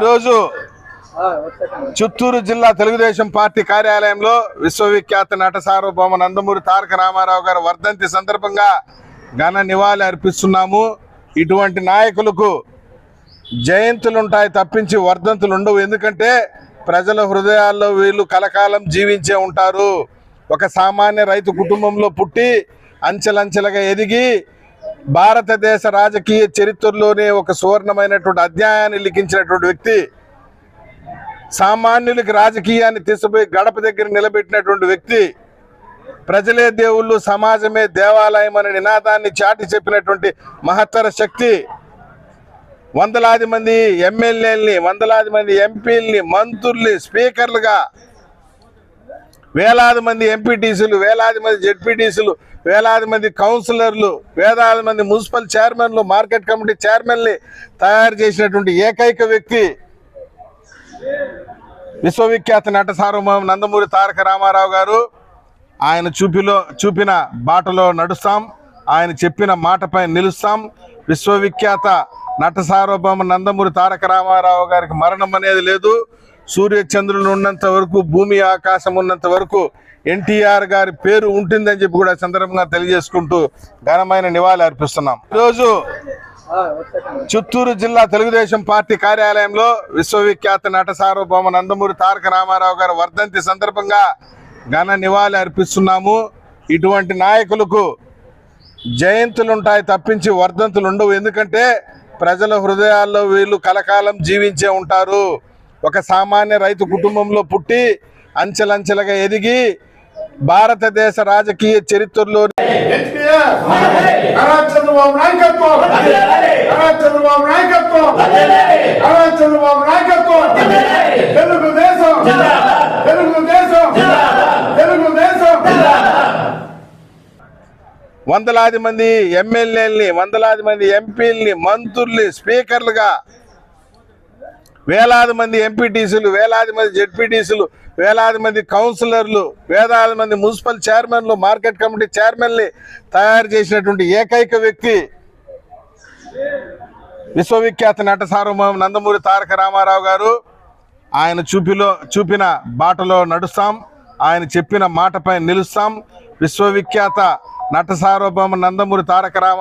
ఈరోజు చిత్తూరు జిల్లా తెలుగుదేశం పార్టీ కార్యాలయంలో విశ్వవిఖ్యాత నట సార్వభౌమ నందమూరి తారక రామారావు గారి వర్ధంతి సందర్భంగా ఘన నివాళి అర్పిస్తున్నాము. ఇటువంటి నాయకులకు జయంతులుంటాయి తప్పించి వర్ధంతులు ఉండవు ఎందుకంటే ప్రజల హృదయాల్లో వీళ్ళు కలకాలం జీవించే ఉంటారు. ఒక సామాన్య రైతు కుటుంబంలో పుట్టి అంచెలంచెలుగా ఎదిగి భారతదేశ రాజకీయ చరిత్రలోనే ఒక సువర్ణమైనటువంటి అధ్యాయాన్ని లిఖించినటువంటి వ్యక్తి సామాన్యులకి రాజకీయాన్ని తీసుకుపోయి గడప దగ్గర నిలబెట్టినటువంటి వ్యక్తి ప్రజలే దేవుళ్ళు సమాజమే దేవాలయం అనే నినాదాన్ని చాటి చెప్పినటువంటి మహత్తర శక్తి వందలాది మంది ఎమ్మెల్యేలని వందలాది మంది ఎంపీల్ని మంత్రుల్ని స్పీకర్లుగా వేలాది మంది ఎంపీటీసీలు వేలాది మంది జెడ్పీటీసీలు వేలాది మంది కౌన్సిలర్లు వేలాది మంది మున్సిపల్ చైర్మన్లు మార్కెట్ కమిటీ చైర్మన్ని తయారు చేసినటువంటి ఏకైక వ్యక్తి విశ్వవిఖ్యాత నట సార్వభౌమ నందమూరి తారక రామారావు గారు. ఆయన చూపిలో చూపిన బాటలో నడుస్తాం ఆయన చెప్పిన మాటపై నిలుస్తాం. విశ్వవిఖ్యాత నట సార్వభౌమ నందమూరి తారక రామారావు గారికి మరణం అనేది లేదు. సూర్యచంద్రులు ఉన్నంత వరకు భూమి ఆకాశం ఉన్నంత వరకు ఎన్టీఆర్ గారి పేరు ఉంటుందని చెప్పి కూడా సందర్భంగా తెలియజేసుకుంటూ ఘనమైన నివాళి అర్పిస్తున్నాం. ఈరోజు చిత్తూరు జిల్లా తెలుగుదేశం పార్టీ కార్యాలయంలో విశ్వవిఖ్యాత నట సార్వభౌమ నందమూరి తారక రామారావు గారి వర్ధంతి సందర్భంగా ఘన నివాళి అర్పిస్తున్నాము. ఇటువంటి నాయకులకు జయంతులుంటాయి తప్పించి వర్ధంతులు ఉండవు ఎందుకంటే ప్రజల హృదయాల్లో వీళ్ళు కలకాలం జీవించే ఉంటారు. ఒక సామాన్య రైతు కుటుంబంలో పుట్టి అంచెలంచెలుగా ఎదిగి భారతదేశ రాజకీయ చరిత్రలో వందలాది మంది ఎమ్మెల్యేలని వందలాది మంది ఎంపీల్ని మంత్రుల్ని స్పీకర్లుగా వేలాది మంది ఎంపీటీసీలు వేలాది మంది జెడ్పీటీసీలు వేలాది మంది కౌన్సిలర్లు వేలాది మంది మున్సిపల్ చైర్మన్లు మార్కెట్ కమిటీ చైర్మన్ని తయారు చేసినటువంటి ఏకైక వ్యక్తి విశ్వవిఖ్యాత నట సార్వభౌమ నందమూరి తారక రామారావు గారు. ఆయన చూపిలో చూపిన బాటలో నడుస్తాం ఆయన చెప్పిన మాటపై నిలుస్తాం. విశ్వవిఖ్యాత నట సార్వభౌమ నందమూరి తారక రామారావు